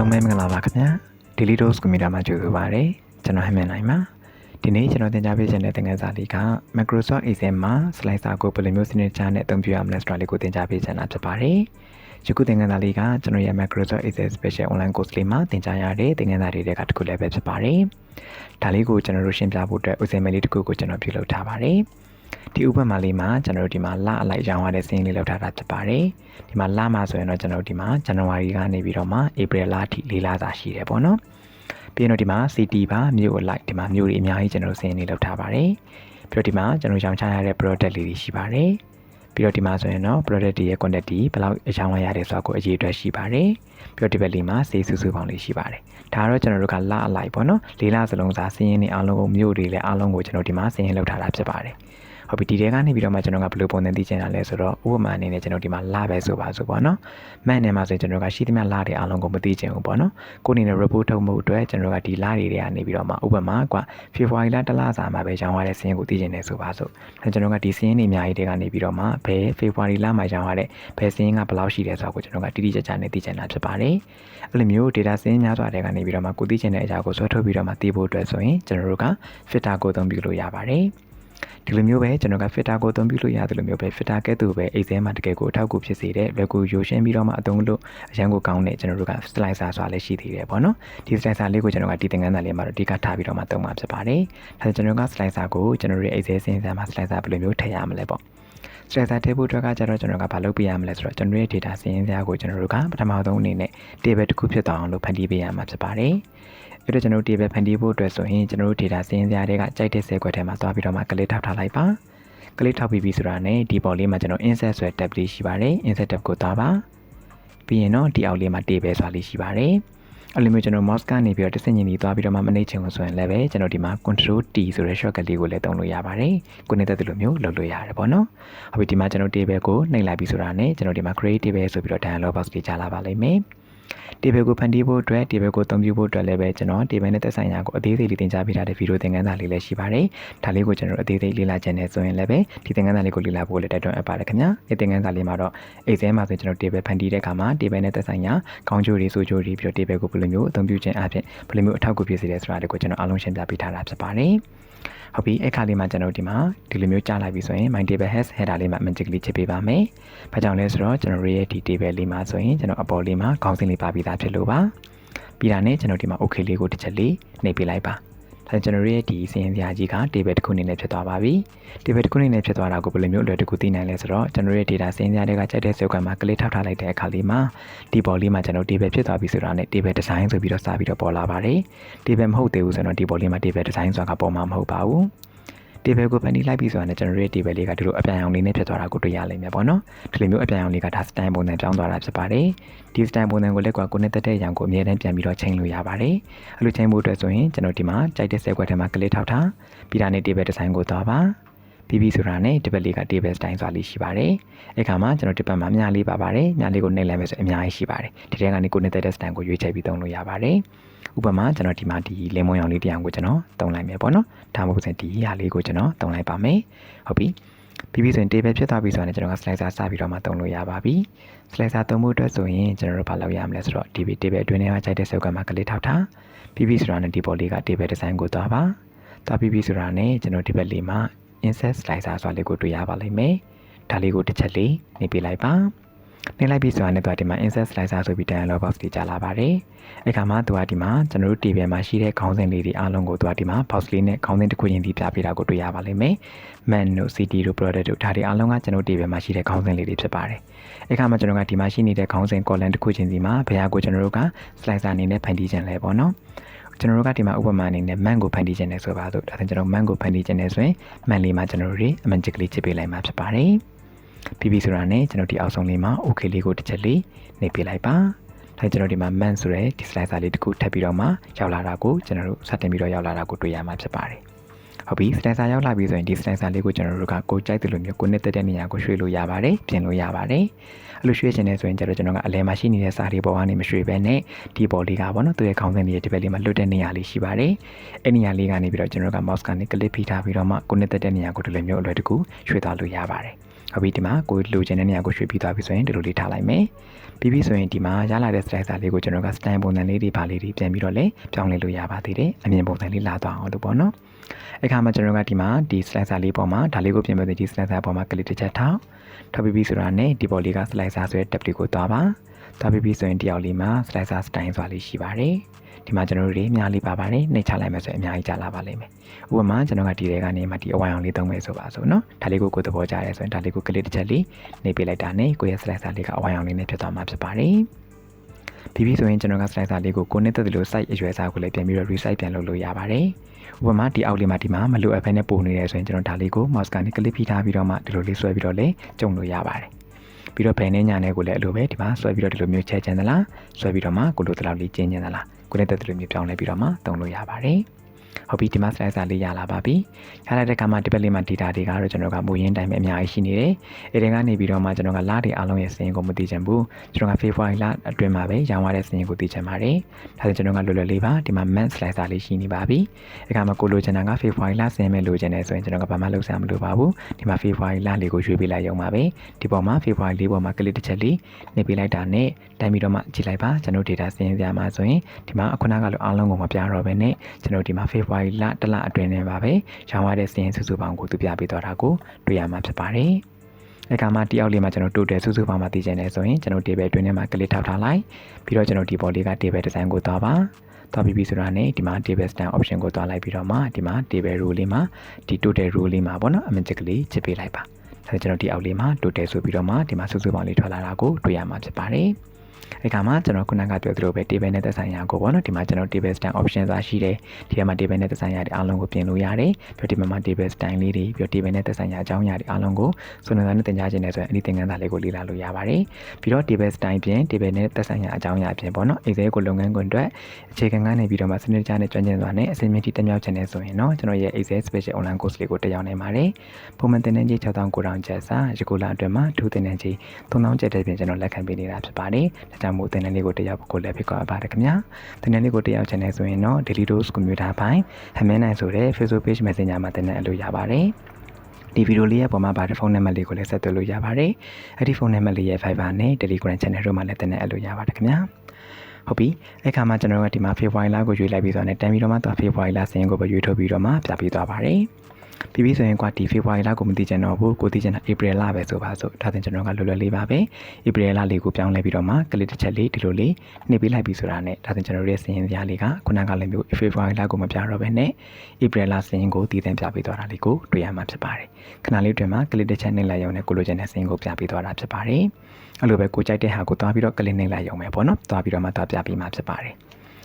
အားလုံးပဲမင်္ဂလာပါခင်ဗျာ Daily Dose ကွန်ပျူတာမှာကြိုဆိုပါရစေကျွန်တော်ဟမန်နိုင်ပါဒီနေ့ကျွန်တော်သင်ကြားပေးခြင်းတဲ့သင်ခန်းစာလေးက Microsoft Excel မှာ slicer ကိုဘယ်လိုမျိုးစနစ်ချနဲ့အသုံးပြုရမလဲဆိုတာလေးကိုသင်ကြားပေးခြင်းတာဖြစ်ပါတယ်ယခုသင်ခန်းစာလေးကကျွန်တော်ရဲ့ Microsoft Excel Special Online Course လေးမှာသင်ကြားရတဲ့သင်ခန်းစာတွေတွေကတစ်ခုလည်းပဲဖြစ်ပါတယ်ဒါလေးကိုကျွန်တော်တို့ရှင်းပြဖို့အတွက်ဥစဉ်မဲလေးတစ်ခုကိုကျွန်တော်ပြုလုပ်ထားပါတယ် ဒီဥပမာလေးမှာကျွန်တော်တို့ဒီမှာလအလိုက်ရောင်းရတဲ့စင်းလေးလောက်ထားတာဖြစ်ပါတယ်။ဒီမှာလမှာဆိုရင်တော့ကျွန်တော်တို့ဒီမှာဇန်နဝါရီကနေပြီးတော့မှဧပြီလအထိ၄လစာရှိတယ်ပေါ့နော်။ပြီးရင်တော့ဒီမှာ CT ပါမြို့အလိုက်ဒီမှာမြို့တွေအများကြီးကျွန်တော်တို့စင်းလေးလောက်ထားပါတယ်။ပြီးတော့ဒီမှာကျွန်တော်ရောင်းချရတဲ့ product လေးတွေရှိပါတယ်။ပြီးတော့ဒီမှာဆိုရင်တော့ product တွေရဲ့ quantity ဘယ်လောက်အရောင်းရရတယ်ဆိုတာကိုအရေးအတွက်ရှိပါတယ်။ပြီးတော့ဒီဘက်လေးမှာ sales စုစုပေါင်းလေးရှိပါတယ်။ဒါကတော့ကျွန်တော်တို့ကလအလိုက်ပေါ့နော်။၄လစလုံးစာစင်းရင်းတွေအားလုံးကိုမြို့တွေလည်းအားလုံးကိုကျွန်တော်ဒီမှာစင်းရင်းလောက်ထားတာဖြစ်ပါတယ်။ ဟုတ်ပြီဒီတဲကနေပြီးတော့မှကျွန်တော်ကဘယ်လိုပုံစံသိချင်တာလဲဆိုတော့ဥပမာအနေနဲ့ကျွန်တော်ဒီမှာလပဲဆိုပါဆိုပေါ့နော်မှန်နေမှာဆိုရင်ကျွန်တော်ကရှိသမျှလတွေအားလုံးကိုမသိချင်ဘူးပေါ့နော်ကိုအနေနဲ့ report ထုတ်မှုအတွက်ကျွန်တော်ကဒီလတွေတွေကနေပြီးတော့မှဥပမာကွာ February လတစ်လစာမှာပဲရောင်းရတဲ့စင်းကိုသိချင်တယ်ဆိုပါဆိုအဲကျွန်တော်ကဒီစင်းတွေအများကြီးတွေကနေပြီးတော့မှဘယ် February လမှာရောင်းရတဲ့ဘယ်စင်းကဘယ်လောက်ရှိတယ်ဆိုတာကိုကျွန်တော်ကတိတိကျကျနဲ့သိချင်တာဖြစ်ပါတယ်အဲ့လိုမျိုး data စင်းများစွာတွေကနေပြီးတော့မှကိုသိချင်တဲ့အရာကိုဆွဲထုတ်ပြီးတော့မှသိဖို့အတွက်ဆိုရင်ကျွန်တော်တို့က filter ကိုသုံးပြီးလို့ရပါတယ် ဒီလိုမျိုးပဲကျွန်တော်က filter ကိုအသုံးပြုလို့ရတယ်လို့မျိုးပဲ filter ကဲ့သို့ပဲ Excel မှာတကယ်ကိုအထောက်အကူဖြစ်စေတဲ့ web ကိုရိုရှင်းပြီးတော့မှအသုံးလို့အရန်ကိုကောင်းတဲ့ကျွန်တော်တို့က slicer ဆိုတာလည်းရှိသေးတယ်ပေါ့နော်ဒီ slicer လေးကိုကျွန်တော်ကဒီသင်ခန်းစာလေးမှာတော့အဓိကထားပြီးတော့မှသုံးမှာဖြစ်ပါတယ်ဒါဆိုကျွန်တော်က slicer ကိုကျွန်တော်တို့ရဲ့ Excel စင်းစမ်းမှာ slicer ဘယ်လိုမျိုးထည့်ရမလဲပေါ့ slicer ထည့်ဖို့အတွက်ကကျတော့ကျွန်တော်ကဘာလုပ်ပြရမလဲဆိုတော့ကျွန်တော်ရဲ့ data စင်းစရာကိုကျွန်တော်တို့ကပထမဆုံးအနေနဲ့ table တစ်ခုဖြစ်သွားအောင်လို့ဖန်တီးပေးရမှာဖြစ်ပါတယ် အဲ့တော့ကျွန်တော်တို့ table ဖန်တီးဖို့အတွက်ဆိုရင်ကျွန်တော်တို့ data စင်းစရာတွေကကြိုက်တဲ့ဆဲခွက်ထဲမှာသွားပြီးတော့မှ click ထောက်ထားလိုက်ပါကလေးထောက်ပြီးပြီဆိုတာနဲ့ဒီပေါ်လေးမှာကျွန်တော် insert ဆိုတဲ့ tab လေးရှိပါတယ် insert tab ကိုသွားပါပြီးရင်တော့ဒီအောက်လေးမှာ table ဆိုတာလေးရှိပါတယ်အဲ့လိုမျိုးကျွန်တော် mouse ကနေပြီးတော့တစ်စင်ညီသွားပြီးတော့မှမနှိမ့်ချင်လို့ဆိုရင်လည်းပဲကျွန်တော်ဒီမှာ control T ဆိုတဲ့ shortcut လေးကိုလည်းသုံးလို့ရပါတယ်ကိုနေတဲ့တူလိုမျိုးလုပ်လို့ရတယ်ပေါ့နော်ဟုတ်ပြီဒီမှာကျွန်တော် table ကိုနှိပ်လိုက်ပြီဆိုတာနဲ့ကျွန်တော်ဒီမှာ create table ဆိုပြီးတော့ dialog box လေးကြားလာပါလိမ့်မယ် table ကိုဖန်တီးဖို့အတွက် table ကိုအသုံးပြုဖို့အတွက်လည်းပဲကျွန်တော် table နဲ့သက်ဆိုင်ရာကိုအသေးစိတ်လေးသင်ကြားပေးထားတဲ့ဗီဒီယိုသင်ခန်းစာလေးလည်းရှိပါတယ်။ဒါလေးကိုကျွန်တော်အသေးစိတ်လေ့လာချင်တယ်ဆိုရင်လည်းပဲဒီသင်ခန်းစာလေးကိုလေ့လာဖို့လည်းတိုက်တွန်းအပ်ပါတယ်ခင်ဗျာ။ဒီသင်ခန်းစာလေးမှာတော့ Excel မှာဆိုကျွန်တော် table ဖန်တီးတဲ့အခါမှာ table နဲ့သက်ဆိုင်ရာခေါင်းကျိုးတွေဆိုကျိုးတွေပြီးတော့ table ကိုဘယ်လိုမျိုးအသုံးပြုခြင်းအပြင်ဘယ်လိုမျိုးအထောက်အကူဖြစ်စေလဲဆိုတာလေးကိုကျွန်တော်အားလုံးရှင်းပြပေးထားတာဖြစ်ပါတယ်။ ဟုတ်ပြီအခါလေးမှာကျွန်တော်ဒီမှာဒီလိုမျိုးကြားလိုက်ပြီဆိုရင် my table has header လေးမှာ magically ချစ်ပေးပါမယ်။ဘာကြောင့်လဲဆိုတော့ကျွန်တော်ရဲ့ဒီ table လေးမှာဆိုရင်ကျွန်တော်အပေါ်လေးမှာခေါင်းစဉ်လေးပါပြီးသားဖြစ်လို့ပါ။ပြီးတာနဲ့ကျွန်တော်ဒီမှာ okay လေးကိုတစ်ချက်လေးနှိပ်ပေးလိုက်ပါ။ ဒါကျွန်တော်ရဲ့ဒီစင်စရာကြီးက table တစ်ခုအနေနဲ့ဖြစ်သွားပါပြီ။ table တစ်ခုအနေနဲ့ဖြစ်သွားတာကိုဘယ်လိုမျိုးအလွယ်တကူသိနိုင်လဲဆိုတော့ကျွန်တော်ရဲ့ data စင်စရာတွေကကြိုက်တဲ့စုပ်ကမှာ click ထောက်ထားလိုက်တဲ့အခါလေးမှာဒီပေါ်လေးမှာကျွန်တော် table ဖြစ်သွားပြီဆိုတာနဲ့ table design ဆိုပြီးတော့စပြီးတော့ပေါ်လာပါတယ်။ table မဟုတ်သေးဘူးဆိုတော့ဒီပေါ်လေးမှာ table design ဆိုတာကပေါ်မှာမဟုတ်ပါဘူး။ table ကိုဖန်တီးလိုက်ပြီဆိုတာနဲ့ကျွန်တော်တို့ရဲ့ table လေးကဒီလိုအပြန်အောင်လေးနဲ့ဖြစ်သွားတာကိုတွေ့ရလိမ့်မယ်ပေါ့နော်ဒီလိုမျိုးအပြန်အောင်လေးကဒါ style ပုံစံပြောင်းသွားတာဖြစ်ပါတယ်ဒီ style ပုံစံကိုလည်းကွာကိုနဲ့တက်တဲ့ရန်ကိုအမြဲတမ်းပြန်ပြီးတော့ချိန်လို့ရပါတယ်အဲ့လိုချိန်ဖို့အတွက်ဆိုရင်ကျွန်တော်ဒီမှာကြိုက်တဲ့ set ခွက်ထဲမှာ click ထောက်ထားပြီးတာနဲ့ table design ကိုသွားပါပြီးပြီဆိုတာနဲ့ဒီဘက်လေးက table style ဆိုတာလေးရှိပါတယ်။အဲ့ခါမှာကျွန်တော်ဒီဘက်မှာမြားလေးပါပါတယ်။မြားလေးကိုနှိပ်လိုက်မယ်ဆိုအများကြီးရှိပါတယ်။ဒီထဲကနေကိုနေတဲ့ style ကိုရွေးချယ်ပြီးသုံးလို့ရပါတယ်။ ဥပမာကျွန်တော်ဒီမှာဒီလင်မွန်ရောင်လေးတရားကိုကျွန်တော်သုံးလိုက်မယ်ပေါ့နော်။ဒါမှမဟုတ်ဆိုရင်ဒီဟာလေးကိုကျွန်တော်သုံးလိုက်ပါမယ်။ဟုတ်ပြီ။ပြီးပြီဆိုရင် table ဖြစ်သွားပြီဆိုရင်ကျွန်တော်က slicer စပြီးတော့မှသုံးလို့ရပါပြီ။ slicer သုံးဖို့အတွက်ဆိုရင်ကျွန်တော်တို့ဘာလုပ်ရမလဲဆိုတော့ဒီ table အတွင်းထဲမှာခြိုက်တဲ့စုပ်ကမှာကလေးထောက်ထားပြီးပြီဆိုတာနဲ့ဒီပေါ်လေးက table design ကိုသွားပါ။သွားပြီးပြီဆိုတာနဲ့ကျွန်တော်ဒီဘက်လေးမှာ insert slicer ဆိုတာလေးကိုတွေ့ရပါလိမ့်မယ်။ဒါလေးကိုတစ်ချက်လေးနှိပ်ပေးလိုက်ပါ။ နှိပ်လိုက်ပြီဆိုတာနဲ့သူကဒီမှာ insert slicer ဆိုပြီး dialog box တွေကြာလာပါတယ်။အဲ့ခါမှာသူကဒီမှာကျွန်တော်တို့ table မှာရှိတဲ့ခေါင်းစဉ်လေးတွေအားလုံးကိုသူကဒီမှာ box လေးနဲ့ခေါင်းစဉ်တစ်ခုချင်းစီပြပေးတာကိုတွေ့ရပါလိမ့်မယ်။ man တို့ city တို့ product တို့ဒါတွေအားလုံးကကျွန်တော် table မှာရှိတဲ့ခေါင်းစဉ်လေးတွေဖြစ်ပါတယ်။အဲ့ခါမှာကျွန်တော်ကဒီမှာရှိနေတဲ့ခေါင်းစဉ် column တစ်ခုချင်းစီမှာဘယ်ဟာကိုကျွန်တော်တို့က slicer အနေနဲ့ဖန်တီးခြင်းလဲပေါ့နော်။ကျွန်တော်တို့ကဒီမှာဥပမာအနေနဲ့ man ကိုဖန်တီးခြင်းလဲဆိုပါစို့ဒါဆိုကျွန်တော် man ကိုဖန်တီးခြင်းလဲဆိုရင် man လေးမှာကျွန်တော်တို့တွေ magically ချစ်ပေးလိုက်မှာဖြစ်ပါတယ် ပြီးပြီဆိုတာနဲ့ကျွန်တော်ဒီအောက်ဆုံးလေးမှာ okay လေးကိုတစ်ချက်လေးနှိပ်ပေးလိုက်ပါဒါကျွန်တော်ဒီမှာ man ဆိုတဲ့ဒီ slicer လေးတစ်ခုထပ်ပြီးတော့မှရောက်လာတာကိုကျွန်တော်တို့စတင်ပြီးတော့ရောက်လာတာကိုတွေ့ရမှာဖြစ်ပါတယ်ဟုတ်ပြီ slicer ရောက်လာပြီဆိုရင်ဒီ slicer လေးကိုကျွန်တော်တို့ကကိုကြိုက်တယ်လို့မျိုးကိုနဲ့တက်တဲ့နေရာကိုရွှေ့လို့ရပါတယ်ပြင်လို့ရပါတယ်အဲ့လိုရွှေ့ချင်နေဆိုရင်ကျတော့ကျွန်တော်ကအလဲမှာရှိနေတဲ့စာတွေပေါ်ကနေမရွှေ့ဘဲနဲ့ဒီပေါ်လေးကပေါ့နော်သူရဲ့ခေါင်းစဉ်လေးရဲ့ဒီဘက်လေးမှာလွတ်တဲ့နေရာလေးရှိပါတယ်အဲ့နေရာလေးကနေပြီးတော့ကျွန်တော်က mouse ကနေ click ဖိထားပြီးတော့မှကိုနဲ့တက်တဲ့နေရာကိုဒီလိုမျိုးအလွယ်တကူရွှေ့သွားလို့ရပါတယ် ဟုတ်ပြီဒီမှာကိုလိုချင်တဲ့နေရာကိုရွှေ့ပြီးသွားပြီဆိုရင်ဒီလိုလေးထားလိုက်မယ်ပြီးပြီဆိုရင်ဒီမှာရလာတဲ့ slicer လေးကိုကျွန်တော်က stand ပုံစံလေးတွေပါလေးတွေပြန်ပြီးတော့လည်းပြောင်းလဲလို့ရပါသေးတယ်အမြင်ပုံစံလေးလာသွားအောင်လို့ပေါ့နော်အခါမှာကျွန်တော်ကဒီမှာဒီ slicer လေးပေါ်မှာဒါလေးကိုပြင်ပြတဲ့ဒီ slicer ပေါ်မှာ click တစ်ချက်ထောက်ထောက်ပြီးပြီဆိုတာနဲ့ဒီပေါ်လေးက slicer ဆိုတဲ့ tab လေးကိုတွားပါတွားပြီးပြီဆိုရင်ဒီအောက်လေးမှာ slicer style ဆိုတာလေးရှိပါတယ် ဒီမှာကျွန်တော်တို့တွေများလေးပါပါတယ်နှိပ်ချလိုက်မယ်ဆိုရင်အများကြီးကြာလာပါလိမ့်မယ်ဥပမာကျွန်တော်ကဒီထဲကနေမှဒီအဝိုင်းအောင်လေးသုံးမယ်ဆိုပါဆိုနော်ဒါလေးကိုကိုယ်သဘောကျတယ်ဆိုရင်ဒါလေးကိုကလစ်တစ်ချက်လေးနှိပ်ပေးလိုက်တာနဲ့ကိုယ့်ရဲ့ slicer လေးကအဝိုင်းအောင်လေးနဲ့ဖြစ်သွားမှာဖြစ်ပါတယ်ပြီးပြီဆိုရင်ကျွန်တော်က slicer လေးကိုကိုနှစ်သက်တယ်လို့ site အရွယ်စားကိုလည်းပြန်ပြီးတော့ resize ပြန်လုပ်လို့ရပါတယ်။ဥပမာဒီအောက်လေးမှာဒီမှာမလိုအပ်ဘဲနဲ့ပုံနေတယ်ဆိုရင်ကျွန်တော်ဒါလေးကို mouse ကနေ click ဖိထားပြီးတော့မှဒီလိုလေးဆွဲပြီးတော့လည်းကျုံလို့ရပါတယ်။ပြီးတော့ဘယ်နဲ့ညာနဲ့ကိုလည်းအလိုပဲဒီမှာဆွဲပြီးတော့ဒီလိုမျိုးချဲချင်သလားဆွဲပြီးတော့မှကိုလိုသလောက်လေးကျင်းကျင်သလား ကိုနဲ့တက်တယ်လို့မျိုးပြောင်းလဲပြီးတော့မှသုံးလို့ရပါတယ် ဟုတ်ပြီဒီမှာ slicer လေးရလာပါပြီ။ရလာတဲ့အခါမှာဒီဘက်လေးမှာ data တွေကတော့ကျွန်တော်ကမူရင်းတိုင်းပဲအများကြီးရှိနေတယ်။အဲဒီကနေပြီးတော့မှကျွန်တော်ကလတွေအားလုံးရဲ့စင်ကိုမသိချင်ဘူး။ကျွန်တော်က February လအတွင်းမှာပဲရောင်းရတဲ့စင်ကိုသိချင်ပါတယ်။ဒါဆိုကျွန်တော်ကလွယ်လွယ်လေးပါဒီမှာ month slicer လေးရှိနေပါပြီ။အခါမှာကိုလိုချင်တာက February လစင်မဲ့လိုချင်တယ်ဆိုရင်ကျွန်တော်ကဘာမှလုပ်စရာမလိုပါဘူး။ဒီမှာ February လလေးကိုရွေးပေးလိုက်ရုံပါပဲ။ဒီပေါ်မှာ February လေးပေါ်မှာ click တစ်ချက်လေးနှိပ်ပေးလိုက်တာနဲ့တိုင်းပြီးတော့မှကြည့်လိုက်ပါကျွန်တော် data စင်ပြမှာဆိုရင်ဒီမှာအခုနကလိုအားလုံးကိုမပြတော့ဘဲနဲ့ကျွန်တော်ဒီမှာ February လတစ်လအတွင်းနဲ့ပါပဲရောင်းရတဲ့စည်ရင်စုစုပေါင်းကိုသူပြပေးသွားတာကိုတွေ့ရမှာဖြစ်ပါတယ်။အခါမှာတယောက်လေးမှာကျွန်တော် total စုစုပေါင်းမှာသိချင်တယ်ဆိုရင်ကျွန်တော် table အတွင်းထဲမှာ click ထောက်ထားလိုက်ပြီးတော့ကျွန်တော်ဒီပေါ်လေးက table design ကိုသွားပါသွားပြီးပြီဆိုတာနဲ့ဒီမှာ table stand option ကိုသွားလိုက်ပြီးတော့မှဒီမှာ table row လေးမှာဒီ total row လေးမှာပေါ့နော်အမြင့်ချက်ကလေးချစ်ပေးလိုက်ပါဒါကျွန်တော်ဒီအောက်လေးမှာ total ဆိုပြီးတော့မှဒီမှာစုစုပေါင်းလေးထွက်လာတာကိုတွေ့ရမှာဖြစ်ပါတယ်။ အဲ့ခါမှာကျွန်တော်ခုနကပြောသလိုပဲ table နဲ့သက်ဆိုင်ရာကိုပေါ့နော်ဒီမှာကျွန်တော် table stand option ဆိုတာရှိတယ်ဒီထဲမှာ table နဲ့သက်ဆိုင်ရာတွေအားလုံးကိုပြင်လို့ရတယ်ပြီးတော့ဒီမှာ table style လေးတွေပြီးတော့ table နဲ့သက်ဆိုင်ရာအကြောင်းအရာတွေအားလုံးကိုစုံစမ်းနဲ့သင်ကြားခြင်းနဲ့ဆိုရင်အဲ့ဒီသင်ခန်းစာလေးကိုလေ့လာလို့ရပါတယ်ပြီးတော့ table style ပြင် table နဲ့သက်ဆိုင်ရာအကြောင်းအရာပြင်ပေါ့နော် Excel ကိုလုပ်ငန်းခွင်အတွက်အခြေခံကနေပြီးတော့မှစနစ်တကျနဲ့ကျွမ်းကျင်စွာနဲ့အစီအမံတိတက်မြောက်ခြင်းနဲ့ဆိုရင်တော့ကျွန်တော်ရဲ့ Excel special online course လေးကိုတက်ရောက်နိုင်ပါတယ်ပုံမှန်သင်တန်းကြီး6900ကျပ်စာရကူလာအတွင်းမှာထူးသင်တန်းကြီး3000ကျပ်တဲ့ပြင်ကျွန်တော်လက်ခံပေးနေတာဖြစ်ပါတယ်ဒါကြောင့်မို့သင်တန်းလေးကိုတက်ရောက်ဖို့ကိုလည်းဖိတ်ခေါ်ပါတယ်ခင်ဗျာသင်တန်းလေးကိုတက်ရောက်ချင်တယ်ဆိုရင်တော့ Daily Dose Computer ဘိုင်းဟမင်းနိုင်ဆိုတဲ့ Facebook page Messenger မှာသင်တန်းအလို့ရပါတယ်ဒီဗီဒီယိုလေးရဲ့ပုံမှာပါတဲ့ဖုန်းနံပါတ်လေးကိုလည်းဆက်သွယ်လို့ရပါတယ်။အဲ့ဒီဖုန်းနံပါတ်လေးရဲ့ Viber နဲ့ Telegram Channel တို့မှာလည်းတင်တဲ့အလို့ရပါတယ်ခင်ဗျာ။ဟုတ်ပြီ။အဲ့ခါမှာကျွန်တော်တို့ကဒီမှာ February လကိုရွေးလိုက်ပြီးဆိုတော့တန်ပြီးတော့မှသွား February လစရင်ကိုပဲရွေးထုတ်ပြီးတော့မှပြပေးသွားပါတယ်။ ပြီးပြီဆိုရင်ကွာဒီ February လကိုမသိချင်တော့ဘူးကိုသိချင်တာ April လပဲဆိုပါစို့ဒါဆိုကျွန်တော်ကလွယ်လွယ်လေးပါပဲ April လလေးကိုပြောင်းလဲပြီးတော့မှကလစ်တစ်ချက်လေးဒီလိုလေးနှိပ်ပေးလိုက်ပြီဆိုတာနဲ့ဒါဆိုကျွန်တော်တို့ရဲ့စင်ရင်စရာလေးကခုနကလည်းမျိုး February လကိုမပြတော့ဘဲနဲ့ April လစင်ရင်ကိုတည်တံ့ပြပေးသွားတာလေးကိုတွေ့ရမှာဖြစ်ပါတယ်ခဏလေးတွင်မှာကလစ်တစ်ချက်နှိပ်လိုက်ရုံနဲ့ကိုလိုချင်တဲ့စင်ကိုပြပေးသွားတာဖြစ်ပါတယ်အဲ့လိုပဲကိုကြိုက်တဲ့ဟာကိုသွားပြီးတော့ကလစ်နှိပ်လိုက်ရုံပဲပေါ့နော်သွားပြီးတော့မှသွားပြပေးမှာဖြစ်ပါတယ်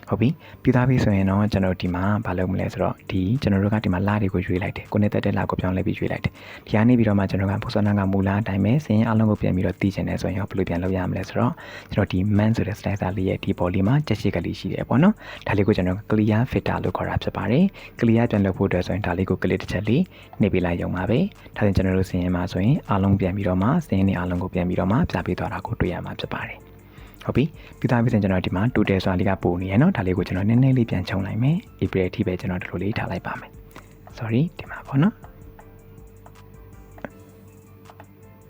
ဟုတ်ပြီပြီးသားပြီဆိုရင်တော့ကျွန်တော်ဒီမှာမလုပ်မလဲဆိုတော့ဒီကျွန်တော်တို့ကဒီမှာလာတွေကိုရွေးလိုက်တယ်ကိုနဲ့တက်တဲ့လာကိုပြောင်းလဲပြီးရွေးလိုက်တယ်ဒီကနေပြီးတော့မှကျွန်တော်ကပုံစံကမူလာအတိုင်းပဲစင်ရင်အလုံးကိုပြန်ပြီးတော့တည်ချင်တယ်ဆိုရင်ဘယ်လိုပြန်လုပ်ရမလဲဆိုတော့ကျွန်တော်ဒီ man ဆိုတဲ့ slicer လေးရဲ့ဒီပေါ်လေးမှာချက်ရှိကလေးရှိတယ်ပေါ့နော်ဒါလေးကိုကျွန်တော် clear filter လို့ခေါ်တာဖြစ်ပါတယ် clear ပြန်လုပ်ဖို့အတွက်ဆိုရင်ဒါလေးကို click တစ်ချက်လေးနှိပ်ပေးလိုက်ရုံပါပဲဒါဆိုကျွန်တော်တို့စင်ရင်မှာဆိုရင်အလုံးပြန်ပြီးတော့မှစင်ရင်အလုံးကိုပြန်ပြီးတော့မှပြပေးသွားတာကိုတွေ့ရမှာဖြစ်ပါတယ် ဟုတ်ပြီပြီးသားပြီဆိုရင်ကျွန်တော်ဒီမှာ total ဆိုတာလေးကပို့နေရနော်ဒါလေးကိုကျွန်တော်နည်းနည်းလေးပြန်ချုံလိုက်မယ် April အထိပဲကျွန်တော်ဒီလိုလေးထားလိုက်ပါမယ် sorry ဒီမှာပေါ့နော်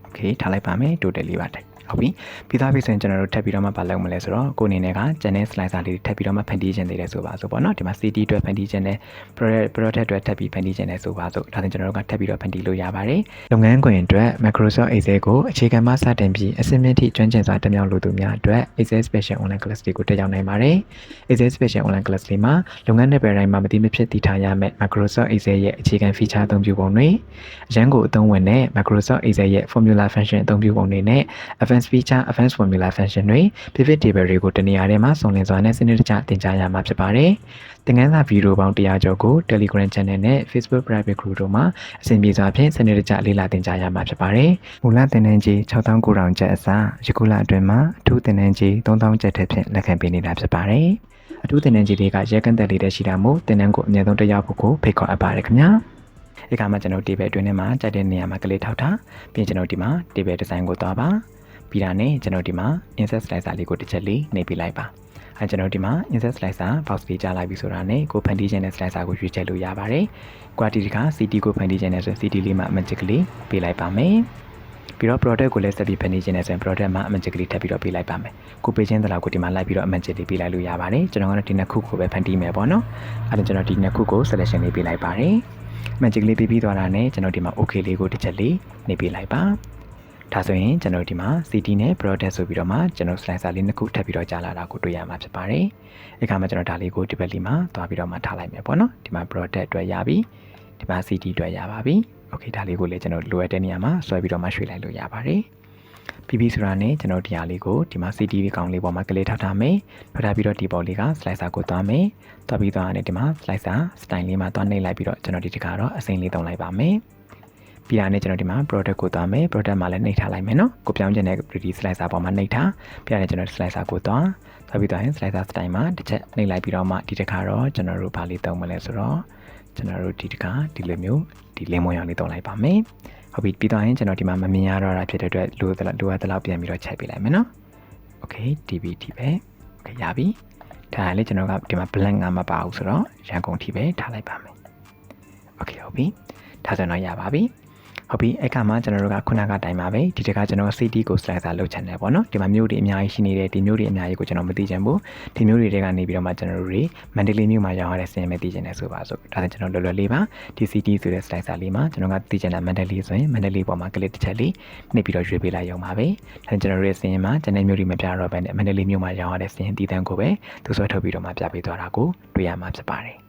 okay ထားလိုက်ပါမယ် total လေးပါတိုက် ဟုတ်ပြီပြီးသားပြီဆိုရင်ကျွန်တော်တို့ထပ်ပြီးတော့မှမလုပ်မလဲဆိုတော့ကိုအနေနဲ့က channel slicer လေးထပ်ပြီးတော့မှဖန်တီးခြင်းသေးတယ်ဆိုပါဆိုပေါ့နော်ဒီမှာ CD အတွက်ဖန်တီးခြင်းနဲ့ product product အတွက်ထပ်ပြီးဖန်တီးခြင်းနဲ့ဆိုပါဆိုဒါဆိုကျွန်တော်တို့ကထပ်ပြီးတော့ဖန်တီးလို့ရပါတယ်လုပ်ငန်းခွင်အတွက် Microsoft Excel ကိုအခြေခံမှစတင်ပြီးအဆင့်မြင့်ထိကျွမ်းကျင်စွာတက်မြောက်လို့သူများအတွက် Excel Special Online Class တွေကိုတက်ရောက်နိုင်ပါတယ် Excel Special Online Class လေးမှာလုပ်ငန်းနယ်ပယ်တိုင်းမှာမတိမဖြစ်တည်ထားရမယ့် Microsoft Excel ရဲ့အခြေခံ feature အသုံးပြုပုံတွေအရန်ကိုအသုံးဝင်တဲ့ Microsoft Excel ရဲ့ formula function အသုံးပြုပုံတွေနဲ့ advanced feature advanced formula function တွေ pivot table တွေကိုတနေရာထဲမှာစုံလင်စွာနဲ့စနစ်တကျသင်ကြားရမှာဖြစ်ပါတယ်။သင်ခန်းစာဗီဒီယိုပေါင်း100ကျော်ကို Telegram Channel နဲ့ Facebook Private Group တို့မှာအစဉ်ပြေစွာဖြင့်စနစ်တကျလေ့လာသင်ကြားရမှာဖြစ်ပါတယ်။မူလသင်တန်းကြီး6900ကျပ်အစားယခုလအတွင်းမှာအထူးသင်တန်းကြီး3000ကျပ်ထက်ဖြင့်လက်ခံပေးနေတာဖြစ်ပါတယ်။အထူးသင်တန်းကြီးတွေကရဲကန့်သက်လေးတဲ့ရှိတာမို့သင်တန်းကိုအမြဲတမ်းတက်ရောက်ဖို့ကိုဖိတ်ခေါ်အပ်ပါတယ်ခင်ဗျာ။ဒီကမှာကျွန်တော် table အတွင်းထဲမှာကြိုက်တဲ့နေရာမှာကလေးထောက်ထားပြီးကျွန်တော်ဒီမှာ table design ကိုသွားပါ ပြီးတာနဲ့ကျွန်တော်ဒီမှာ insert slicer လေးကိုတစ်ချက်လေးနှိပ်ပေးလိုက်ပါအဲကျွန်တော်ဒီမှာ insert slicer box လေးကြားလိုက်ပြီဆိုတာနဲ့ကိုဖန်တီးခြင်းတဲ့ slicer ကိုရွေးချယ်လို့ရပါတယ်။ quantity က CD ကိုဖန်တီးခြင်းနဲ့ဆိုရင် CD လေးမှာ magic လေးပေးလိုက်ပါမယ်။ပြီးတော့ product ကိုလည်းဆက်ပြီးဖန်တီးခြင်းနဲ့ဆိုရင် product မှာအမှန်ချက်ကလေးထပ်ပြီးတော့ပေးလိုက်ပါမယ်ကိုပေးခြင်းတလောက်ကိုဒီမှာလိုက်ပြီးတော့အမှန်ချက်လေးပေးလိုက်လို့ရပါတယ်ကျွန်တော်ကတော့ဒီနှစ်ခုကိုပဲဖန်တီးမယ်ပေါ့နော်အဲ့ဒါကျွန်တော်ဒီနှစ်ခုကို selection လေးပေးလိုက်ပါတယ်အမှန်ချက်ကလေးပေးပြီးသွားတာနဲ့ကျွန်တော်ဒီမှာ okay လေးကိုတစ်ချက်လေးနေပေးလိုက်ပါ ဒါဆိုရင်ကျွန်တော်ဒီမှာ CD နဲ့ product ဆိုပြီးတော့မှကျွန်တော် slicer လေးနှစ်ခုထပ်ပြီးတော့ကြာလာတာကိုတွေ့ရမှာဖြစ်ပါတယ်။ဒီခါမှာကျွန်တော်ဒါလေးကိုဒီဘက်လေးမှာသွားပြီးတော့မှထားလိုက်မယ်ပေါ့နော်။ဒီမှာ product အတွက်ရပြီ။ဒီမှာ CD အတွက်ရပါပြီ။ Okay ဒါလေးကိုလည်းကျွန်တော်လိုအပ်တဲ့နေရာမှာဆွဲပြီးတော့မှရွှေ့လိုက်လို့ရပါတယ်။ PP ဆိုတာနဲ့ကျွန်တော်ဒီဟာလေးကိုဒီမှာ CD ကောင်လေးပေါ်မှာကလေးထားထားမယ်။ထားထားပြီးတော့ဒီပေါ်လေးက slicer ကိုသွားမယ်။သွားပြီးသွားရတယ်ဒီမှာ slicer style လေးမှာသွားနှိပ်လိုက်ပြီးတော့ကျွန်တော်ဒီတစ်ခါတော့အစိမ်းလေးတုံးလိုက်ပါမယ်။ ပြီးတာနဲ့ကျွန်တော်ဒီမှာ product ကိုသွားမယ် product မှာလည်းနှိပ်ထားလိုက်မယ်နော်ကိုပြောင်းချင်တဲ့ pretty slicer ပေါ်မှာနှိပ်ထားပြီးတာနဲ့ကျွန်တော် slicer ကိုသွားသွားပြီးသွားရင် slicer style မှာတစ်ချက်နှိပ်လိုက်ပြီးတော့မှဒီတစ်ခါတော့ကျွန်တော်တို့ဘာလေးသုံးမလဲဆိုတော့ကျွန်တော်တို့ဒီတစ်ခါဒီလိုမျိုးဒီလင်းမွန်ရောင်လေးသုံးလိုက်ပါမယ်ဟုတ်ပြီပြီးသွားရင်ကျွန်တော်ဒီမှာမမြင်ရတော့တာဖြစ်တဲ့အတွက်လိုလိုအပ်တဲ့လောက်ပြန်ပြီးတော့ချိန်ပေးလိုက်မယ်နော် okay dbt ပဲ okay ရပြီဒါလည်းကျွန်တော်ကဒီမှာ blank ကမပါဘူးဆိုတော့ရန်ကုန်ထိပဲထားလိုက်ပါမယ် okay ဟုတ်ပြီဒါဆိုတော့ရပါပြီ ဟုတ်ပြီအဲ့ခါမှာကျွန်တော်တို့ကခုနကတိုင်ပါပဲဒီတခါကျွန်တော် CD ကို slicer လုပ်ချင်တယ်ပေါ့နော်ဒီမှာမျိုးတွေအများကြီးရှိနေတယ်ဒီမျိုးတွေအများကြီးကိုကျွန်တော်မသိချင်ဘူးဒီမျိုးတွေတဲကနေပြီးတော့မှကျွန်တော်တို့တွေမန္တလေးမြို့မှာရောင်းရတဲ့စင်မဲ့သိချင်တယ်ဆိုပါစို့ဒါဆိုကျွန်တော်လွယ်လွယ်လေးပါဒီ CD ဆိုတဲ့ slicer လေးမှာကျွန်တော်ကသိချင်တဲ့မန္တလေးဆိုရင်မန္တလေးပေါ်မှာကလစ်တစ်ချက်လေးနှိပ်ပြီးတော့ရွေးပေးလိုက်ရုံပါပဲဒါကျွန်တော်တို့ရဲ့စင်မှာကျွန်တဲ့မျိုးတွေမပြတော့ဘဲနဲ့မန္တလေးမြို့မှာရောင်းရတဲ့စင်တည်တန်းကိုပဲသူဆွဲထုတ်ပြီးတော့မှပြပေးသွားတာကိုတွေ့ရမှာဖြစ်ပါတယ်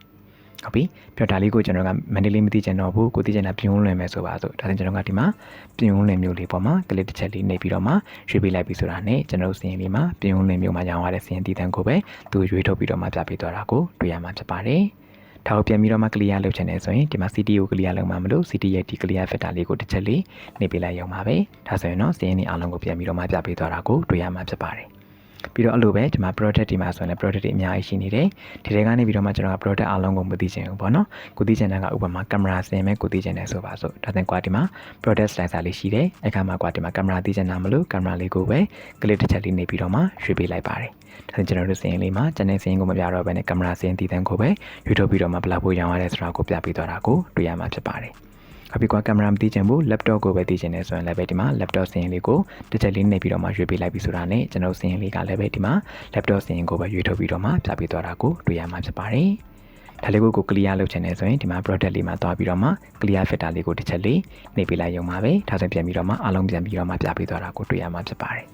ဟုတ်ပြီပြတော့ဒါလေးကိုကျွန်တော်ကမန္တလေးမသိချင်တော့ဘူးကိုသိချင်တာပြုံးလွင်မယ်ဆိုပါဆိုဒါဆိုကျွန်တော်ကဒီမှာပြုံးလွင်မျိုးလေးပေါ်မှာကလစ်တစ်ချက်လေးနေပြီးတော့မှရွေးပေးလိုက်ပြီးဆိုတာနဲ့ကျွန်တော်စီရင်လေးမှာပြုံးလွင်မျိုးမှာရောင်းရတဲ့စီရင်တည်တန်းကိုပဲသူရွေးထုတ်ပြီးတော့မှပြပေးသွားတာကိုတွေ့ရမှာဖြစ်ပါတယ်ဒါကိုပြန်ပြီးတော့မှ clear လုပ်ချင်တယ်ဆိုရင်ဒီမှာ CD ကို clear လုပ်မှမလို့ CD ရဲ့ဒီ clear filter လေးကိုတစ်ချက်လေးနေပေးလိုက်ရုံပါပဲဒါဆိုရင်တော့စီရင်နေအားလုံးကိုပြန်ပြီးတော့မှပြပေးသွားတာကိုတွေ့ရမှာဖြစ်ပါတယ် ပြီးတော့အဲ့လိုပဲဒီမှာ product ဒီမှာဆိုရင်လည်း product တွေအများကြီးရှိနေတယ်ဒီထဲကနေပြီးတော့မှကျွန်တော်က product အားလုံးကိုမသိချင်ဘူးပေါ့နော်ကိုသိချင်တဲ့ကဥပမာကင်မရာစင်မဲ့ကိုသိချင်တယ်ဆိုပါစို့ဒါဆိုရင်ကွာဒီမှာ product slicer လေးရှိတယ်အခါမှာကွာဒီမှာကင်မရာသိချင်တာမလို့ကင်မရာလေးကိုပဲ click တစ်ချက်လေးနေပြီးတော့မှရွှေ့ပေးလိုက်ပါတယ်ဒါကျွန်တော်တို့စင်လေးမှာကျန်တဲ့စင်ကိုမပြတော့ဘဲနဲ့ကင်မရာစင်တည်တန်းကိုပဲရွှေ့ထုတ်ပြီးတော့မှဘလောက်ဖို့ရောင်းရတဲ့ဆိုတာကိုပြပေးသွားတာကိုတွေ့ရမှာဖြစ်ပါတယ် အပြီးကွာကင်မရာမသိချင်ဘူး laptop ကိုပဲသိချင်တယ်ဆိုရင်လည်းပဲဒီမှာ laptop စင်ရင်လေးကိုတစ်ချက်လေးနှိပ်ပြီးတော့မှရွေးပေးလိုက်ပြီဆိုတာနဲ့ကျွန်တော်စင်ရင်လေးကလည်းပဲဒီမှာ laptop စင်ရင်ကိုပဲရွေးထုတ်ပြီးတော့မှပြပေးသွားတာကိုတွေ့ရမှာဖြစ်ပါတယ်ဒါလေးကိုကို clear လုပ်ချင်တယ်ဆိုရင်ဒီမှာ product လေးမှာတွားပြီးတော့မှ clear filter လေးကိုတစ်ချက်လေးနှိပ်ပေးလိုက်ရုံပါပဲဒါဆိုပြန်ပြီးတော့မှအားလုံးပြန်ပြီးတော့မှပြပေးသွားတာကိုတွေ့ရမှာဖြစ်ပါတယ်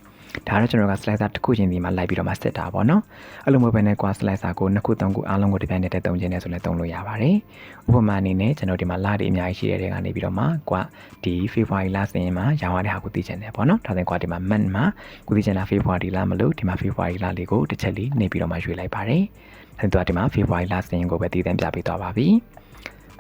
ဒါတော့ကျွန်တော်က slicer တစ်ခုချင်းဒီမှာလိုက်ပြီးတော့မှစစ်တာပေါ့နော်အဲ့လိုမျိုးပဲနဲ့ကွာ slicer ကိုနှစ်ခုသုံးခုအားလုံးကိုဒီပိုင်းနဲ့တုံးခြင်းနဲ့ဆိုလည်းတုံးလို့ရပါတယ်ဥပမာအနေနဲ့ကျွန်တော်ဒီမှာလတွေအများကြီးရှိတဲ့တွေကနေပြီးတော့မှကွာဒီ February လစင်မှာရောင်းရတဲ့ဟာကိုသိချင်တယ်ပေါ့နော်ဒါဆိုရင်ကွာဒီမှာ month မှာကိုသိချင်တာ February လမလို့ဒီမှာ February လလေးကိုတစ်ချက်လေးနေပြီးတော့မှရွေးလိုက်ပါတယ်ဒါဆိုတော့ဒီမှာ February လစင်ကိုပဲတည်တံ့ပြပေးသွားပါပြီ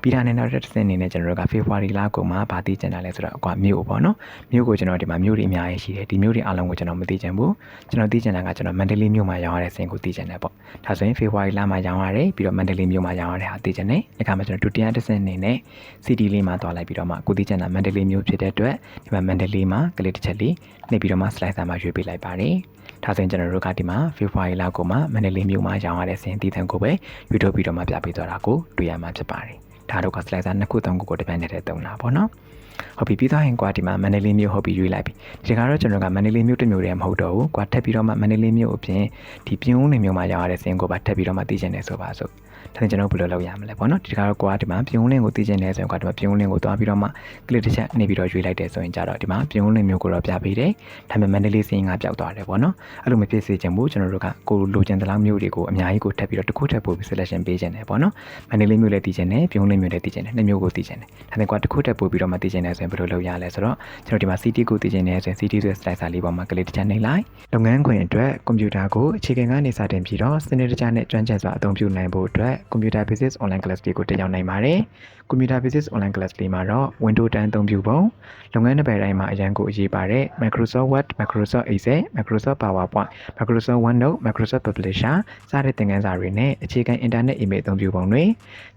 ပြီးတာနဲ့နောက်တစ်ဆင့်အနေနဲ့ကျွန်တော်တို့က February လကုန်မှာဗာသိကျင်တာလဲဆိုတော့အကွာမြို့ပေါ့နော်မြို့ကိုကျွန်တော်ဒီမှာမြို့တွေအများကြီးရှိတယ်ဒီမြို့တွေအားလုံးကိုကျွန်တော်မသိကျင်ဘူးကျွန်တော်သိကျင်တာကကျွန်တော်မန္တလေးမြို့မှာရောင်းရတဲ့ဆင်ကိုသိကျင်တယ်ပေါ့ဒါဆိုရင် February လမှာရောင်းရတယ်ပြီးတော့မန္တလေးမြို့မှာရောင်းရတဲ့ဟာသိကျင်တယ်အခါမှာကျွန်တော်ဒုတိယတစ်ဆင့်အနေနဲ့ CD လေးမှာသွားလိုက်ပြီးတော့မှကိုသိကျင်တာမန္တလေးမြို့ဖြစ်တဲ့အတွက်ဒီမှာမန္တလေးမှာကလေးတစ်ချက်လေးနှိပ်ပြီးတော့မှ slicer မှာရွေးပေးလိုက်ပါတယ်ဒါဆိုရင်ကျွန်တော်တို့ကဒီမှာ February လကုန်မှာမန္တလေးမြို့မှာရောင်းရတဲ့ဆင်တည်တံကိုပဲရွေးထုတ်ပြီးတော့မှပြပေးသွားတာကိုတွေ့ရမှာဖြစ်ပါတယ် ဒါတော့က slicer နှစ်ခုသုံးခုကို တပန်းနေတဲ့သုံးတာပေါ့နော် ဟုတ်ပြီပြီးသွားရင်ကွာဒီမှာမန္တလေးမြို့ဟုတ်ပြီရွေးလိုက်ပြီဒီကတော့ကျွန်တော်ကမန္တလေးမြို့တစ်မျိုးတည်းမဟုတ်တော့ဘူးကွာထပ်ပြီးတော့မှမန္တလေးမြို့အပြင်ဒီပြင်းဦးနေမြို့မှာရောက်ရတဲ့စင်ကိုပါထပ်ပြီးတော့မှသိချင်တယ်ဆိုပါစို့ဒါနဲ့ကျွန်တော်ဘယ်လိုလုပ်ရမလဲပေါ့နော်ဒီကတော့ကွာဒီမှာပြင်းဦးလင်းကိုသိချင်တယ်ဆိုရင်ကွာဒီမှာပြင်းဦးလင်းကိုသွားပြီးတော့မှ click တစ်ချက်နေပြီးတော့ရွေးလိုက်တယ်ဆိုရင်ကြတော့ဒီမှာပြင်းဦးလင်းမြို့ကိုတော့ပြပေးတယ်ဒါပေမဲ့မန္တလေးစင်ကပျောက်သွားတယ်ပေါ့နော်အဲ့လိုမဖြစ်စေချင်ဘူးကျွန်တော်တို့ကကိုလိုချင်တဲ့လောက်မြို့တွေကိုအများကြီးကိုထပ်ပြီးတော့တစ်ခုထပ်ပို့ပြီး selection ပေးချင်တယ်ပေါ့နော်မန္တလေးမြို့လည်းသိချင်တယ်ပြင်းဦးလင်းမြို့လည်းသိချင်တယ်နှစ်မြို့ကိုသိချင်တယ်ဒါနဲ့ကွာတစ်ခုထပ်ပို့ပြီးတော့မှသိချင်တယ်ဆိုရင်ဘယ်လိုလုပ်ရလဲဆိုတော့ကျွန်တော်ဒီမှာ CT ကိုသိချင်တယ်ဆိုရင် CT ဆိုတဲ့ slicer လေးပေါ်မှာ click တစ်ချက်နှိပ်လိုက်လုပ်ငန်းခွင်အတွက်ကွန်ပျူတာကိုအခြေခံကနေစတင်ပြီးတော့စနစ်တကျနဲ့ကျွမ်းကျင်စွာအသုံးပြုနိုင်ဖို့အတွက် Computer Basics Online Class လေးကိုတက်ရောက်နိုင်ပါတယ်။ Computer Basics Online Class လေးမှာတော့ Windows 10အသုံးပြုပုံလုပ်ငန်းတစ်ပယ်တိုင်းမှာအရန်ကိုအရေးပါတဲ့ Microsoft Word, Microsoft Excel, Microsoft PowerPoint, Microsoft OneNote, Microsoft Publisher စတဲ့သင်ခန်းစာတွေနဲ့အခြေခံ Internet Email အသုံးပြုပုံတွေ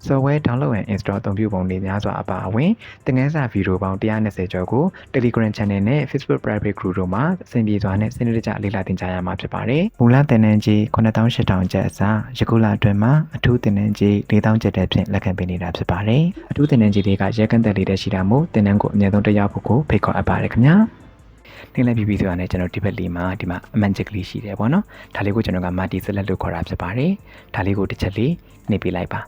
Software Download and Install အသုံးပြုပုံတွေများစွာအပါအဝင်သင်ခန်းစာဗီဒီယိုပေါင်း120ကျော်ကို Telegram Channel နဲ့ Facebook Private Group တို့မှာအဆင်ပြေစွာနဲ့စနစ်တကျလေ့လာသင်ကြားရမှာဖြစ်ပါတယ်။မူလသင်တန်းကြီး9800ကျပ်အစားယခုလအတွင်းမှာအထူးသင်တန်းကြီး4000ကျပ်တဲ့ဖြင့်လက်ခံပေးနေတာဖြစ်ပါတယ်။အထူးတင်နန်းကြီးတွေကရဲကန့်တက်လေးတဲ့ရှိတာမို့တင်နန်းကိုအမြဲဆုံးတက်ရောက်ဖို့ကိုဖိတ်ခေါ်အပ်ပါတယ်ခင်ဗျာနေလည်းပြီးပြီးဆိုတာနဲ့ကျွန်တော်ဒီဘက်လေးမှာဒီမှာအမန်ချက်ကလေးရှိတယ်ပေါ့နော်ဒါလေးကိုကျွန်တော်ကမာတီဆက်လက်လို့ခေါ်တာဖြစ်ပါတယ်ဒါလေးကိုတစ်ချက်လေးနှိပ်ပေးလိုက်ပါ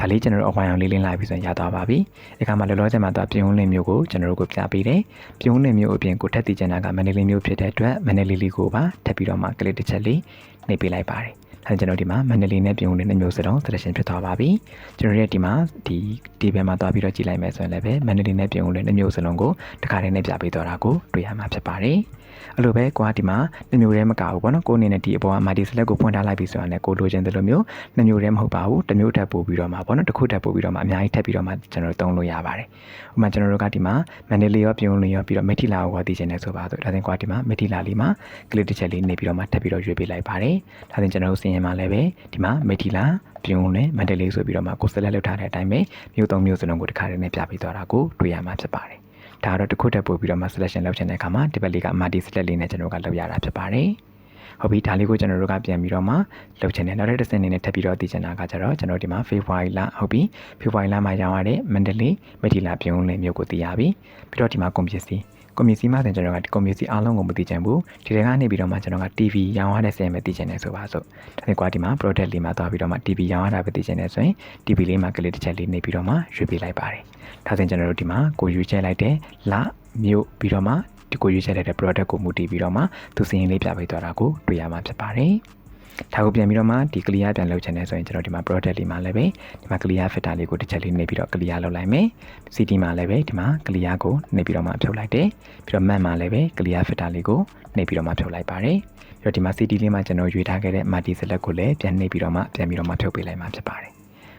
ဒါလေးကျွန်တော်တို့အဝိုင်အောင်လေးလင်းလိုက်ပြီးဆိုရင်ရသွားပါပြီ။ဒီကမှာလောလောဆယ်မှာတော့ပြုံးလင်းမျိုးကိုကျွန်တော်တို့ကိုပြပေးတယ်။ပြုံးလင်းမျိုးအပြင်ကိုထပ်တည်ကျင်တာကမန္တလေးမျိုးဖြစ်တဲ့အတွက်မန္တလေးလေးကိုပါထပ်ပြီးတော့မှကလစ်တစ်ချက်လေးနှိပ်ပေးလိုက်ပါတယ်။ အဲကျွန်တော်ဒီမှာမန္တလေးနဲ့ပြုံးလင်းတဲ့မျိုးစလုံး selection ဖြစ်သွားပါပြီ။ကျွန်တော်ရဲ့ဒီမှာဒီဒီဘက်မှာသွားပြီးတော့ကြည့်လိုက်မယ်ဆိုရင်လည်းပဲမန္တလေးနဲ့ပြုံးလင်းတဲ့မျိုးစလုံးကိုတစ်ခါတည်းနဲ့ပြပေးသွားတာကိုတွေ့ရမှာဖြစ်ပါတယ်။ အဲ့လိုပဲကိုကဒီမှာနှစ်မျိုးတည်းမကဘူးပေါ့နော်ကိုအနေနဲ့ဒီအပေါ်က multi select ကိုဖွင့်ထားလိုက်ပြီဆိုရင်လည်းကိုလိုချင်တယ်လို့မျိုးနှစ်မျိုးတည်းမဟုတ်ပါဘူးတစ်မျိုးထပ်ပို့ပြီးတော့မှပေါ့နော်တစ်ခုထပ်ပို့ပြီးတော့မှအများကြီးထပ်ပြီးတော့မှကျွန်တော်တို့သုံးလို့ရပါတယ်ဥပမာကျွန်တော်တို့ကဒီမှာမန္တလေးရောပြုံးလို့ရောပြီးတော့မက်ထီလာကိုသိချင်တယ်ဆိုပါဆိုဒါဆိုရင်ကိုကဒီမှာမက်ထီလာလေးမှာကလစ်တစ်ချက်လေးနေပြီးတော့မှထပ်ပြီးတော့ရွေးပေးလိုက်ပါတယ်ဒါဆိုရင်ကျွန်တော်တို့စီရင်မှာလည်းပဲဒီမှာမက်ထီလာပြုံးနဲ့မန္တလေးဆိုပြီးတော့မှကို select လုပ်ထားတဲ့အတိုင်းပဲမျိုးသုံးမျိုးစလုံးကိုတစ်ခါတည်းနဲ့ပြပေးသွားတာကိုတွေ့ရမှာဖြစ်ပါတယ် ဒါကတော့တစ်ခုတက်ပို့ပြီးတော့မှ selection လုပ်ချင်တဲ့အခါမှာဒီဘက်လေးက multi select လေးနဲ့ကျွန်တော်တို့ကလုပ်ရတာဖြစ်ပါတယ်ဟုတ်ပြီဒါလေးကိုကျွန်တော်တို့ကပြန်ပြီးတော့မှလုပ်ချင်တယ်နောက်တစ်ဆင့်အနေနဲ့ထပ်ပြီးတော့သိချင်တာကကျတော့ကျွန်တော်ဒီမှာ February လဟုတ်ပြီ February လမှာရောင်းရတဲ့ Mandalay မတီလာပြုံးလင်းမျိုးကိုသိရပြီပြီးတော့ဒီမှာကုန်ပစ္စည်း ကွန်မြူစီမှဆိုကျွန်တော်ကဒီကွန်မြူစီအားလုံးကိုမသိချင်ဘူးဒီထဲကနေပြီးတော့မှကျွန်တော်က TV ရောင်းရတဲ့ဆင်ပဲသိချင်တယ်ဆိုပါစို့ဒါပေမဲ့ကွာဒီမှာ product လေးမှာသွားပြီးတော့မှ TV ရောင်းရတာပဲသိချင်တယ်ဆိုရင် TV လေးမှာကလေးတစ်ချက်လေးနေပြီးတော့မှရွေးပေးလိုက်ပါတယ်ဒါဆိုရင်ကျွန်တော်တို့ဒီမှာကိုရွေးချယ်လိုက်တဲ့လမြို့ပြီးတော့မှဒီကိုရွေးချယ်လိုက်တဲ့ product ကိုမူတည်ပြီးတော့မှသူစီရင်လေးပြပေးသွားတာကိုတွေ့ရမှာဖြစ်ပါတယ် ဒါကိုပြန်ပြီးတော့မှဒီ clear ပြန်လုပ်ချင်တယ်ဆိုရင်ကျွန်တော်ဒီမှာ product လေးမှာလည်းပဲဒီမှာ clear filter လေးကိုတစ်ချက်လေးနေပြီးတော့ clear လုပ်လိုက်မယ် CD မှာလည်းပဲဒီမှာ clear ကိုနေပြီးတော့မှဖြုတ်လိုက်တယ်ပြီးတော့ map မှာလည်းပဲ clear filter လေးကိုနေပြီးတော့မှဖြုတ်လိုက်ပါတယ်ပြီးတော့ဒီမှာ CD လေးမှာကျွန်တော်ရွေးထားခဲ့တဲ့ multi select ကိုလည်းပြန်နေပြီးတော့မှပြန်ပြီးတော့မှဖြုတ်ပေးလိုက်မှာဖြစ်ပါတယ်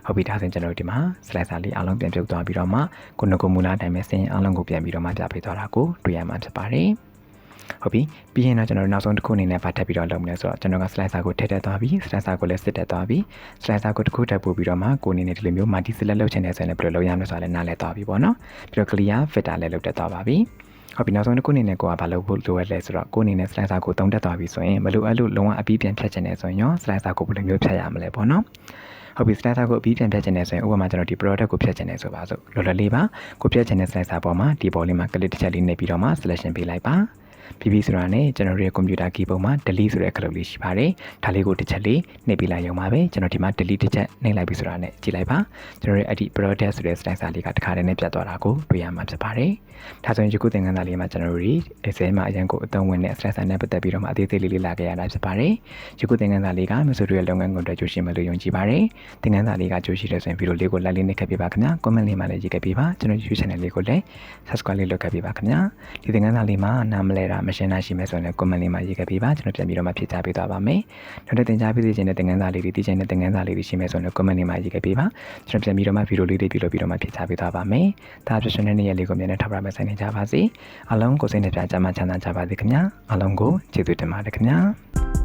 ဟုတ်ပြီဒါဆိုရင်ကျွန်တော်တို့ဒီမှာ slicer လေးအားလုံးပြန်ပြုတ်သွားပြီးတော့မှကိုနကိုမူလာတိုင်းပဲစင်အားလုံးကိုပြန်ပြီးတော့မှပြပေးသွားတာကိုတွေ့ရမှာဖြစ်ပါတယ် ဟုတ်ပြီပြီးရင်တော့ကျွန်တော်တို့နောက်ဆုံးတစ်ခုအနေနဲ့ဗာထပ်ပြီးတော့လုပ်မလဲဆိုတော့ကျွန်တော်က slicer ကိုထည့်ထည့်သွားပြီး slicer ကိုလည်းစစ်တက်သွားပြီး slicer ကိုတစ်ခုထပ်ပို့ပြီးတော့မှကိုအနေနဲ့ဒီလိုမျိုး multi select လုပ်ချင်တဲ့ဆိုရင်လည်းဘယ်လိုလုပ်ရမလဲဆိုတာလည်းနားလည်သွားပြီပေါ့နော်ပြီးတော့ clear filter လည်းလုပ်တက်သွားပါပြီဟုတ်ပြီနောက်ဆုံးတစ်ခုအနေနဲ့ကိုကဘာလုပ်ဖို့လိုရလဲဆိုတော့ကိုအနေနဲ့ slicer ကိုတုံးတက်သွားပြီဆိုရင်မလိုအပ်လို့လုံးဝအပြီးပြန်ဖြတ်ချင်တယ်ဆိုရင်ရော slicer ကိုဘယ်လိုမျိုးဖြတ်ရမလဲပေါ့နော်ဟုတ်ပြီ slicer ကိုအပြီးပြန်ဖြတ်ချင်တယ်ဆိုရင်ဥပမာကျွန်တော်ဒီ product ကိုဖြတ်ချင်တယ်ဆိုပါစို့လော်လော်လေးပါကိုဖြတ်ချင်တဲ့ slicer ပေါ်မှာဒီပေါ်လေးမှာ click တစ်ချက်လေးနှိပ်ပြီးတော့မှ selection ပေးလိုက်ပါ ပြီးပြီဆိုတာနဲ့ကျွန်တော်တို့ရဲ့ကွန်ပျူတာကီးပုံမှာ delete ဆိုတဲ့ခလုတ်လေးရှိပါတယ်ဒါလေးကိုတစ်ချက်လေးနှိပ်ပြလိုက်ရုံပါပဲကျွန်တော်ဒီမှာ delete တစ်ချက်နှိပ်လိုက်ပြီဆိုတာနဲ့ကြည့်လိုက်ပါကျွန်တော်ရဲ့အဲ့ဒီ product ဆိုတဲ့ slicer လေးကတစ်ခါတည်းနဲ့ပြတ်သွားတာကိုတွေ့ရမှာဖြစ်ပါတယ်ဒါဆိုရင်ဒီခုသင်ခန်းစာလေးမှာကျွန်တော်တို့ဒီ Excel မှာအရင်ကိုအသုံးဝင်တဲ့ slicer နဲ့ပတ်သက်ပြီးတော့မှအသေးသေးလေးလေးလာခဲ့ရတာဖြစ်ပါတယ်ဒီခုသင်ခန်းစာလေးကမဆိုတို့ရဲ့လုပ်ငန်းကိုအတွက်ကြိုးရှိမယ်လို့ယုံကြည်ပါတယ်သင်ခန်းစာလေးကကြိုးရှိတယ်ဆိုရင်ဗီဒီယိုလေးကို like လေးနဲ့ခက်ပြပါခင်ဗျာ comment လေးမှာလည်းရေးခဲ့ပြပါကျွန်တော် YouTube channel လေးကိုလည်း subscribe လေးလုပ်ခဲ့ပြပါခင်ဗျာဒီသင်ခန်းစာလေးမှာနားမလဲတာမရှင်းတာရှိမယ်ဆိုရင်လည်း comment လေးမှာရေးခဲ့ပြပါကျွန်တော်ပြန်ပြီးတော့မှဖြည့်ချပေးသွားပါမယ်နောက်တဲ့သင်ကြားပေးသေးခြင်းတဲ့သင်ခန်းစာလေးတွေသိချင်တဲ့သင်ခန်းစာလေးတွေရှိမယ်ဆိုရင်လည်း comment လေးမှာရေးခဲ့ပြပါကျွန်တော်ပြန်ပြီးတော့မှဗီဒီယိုလေးတွေပြုလုပ်ပြီးတော့မှဖြည့်ချပေးသွားပါမယ်ဒါပြည့်စုံတဲ့နေ့ရက်လေးကိုမြန်နဲ့ထောက်ပြမယ်ဆိုင်နေကြပါစေအားလုံးကိုစိတ်နှပြကြမှာချမ်းသာကြပါစေခင်ဗျာအားလုံးကိုကျေးဇူးတင်ပါတယ်ခင်ဗျာ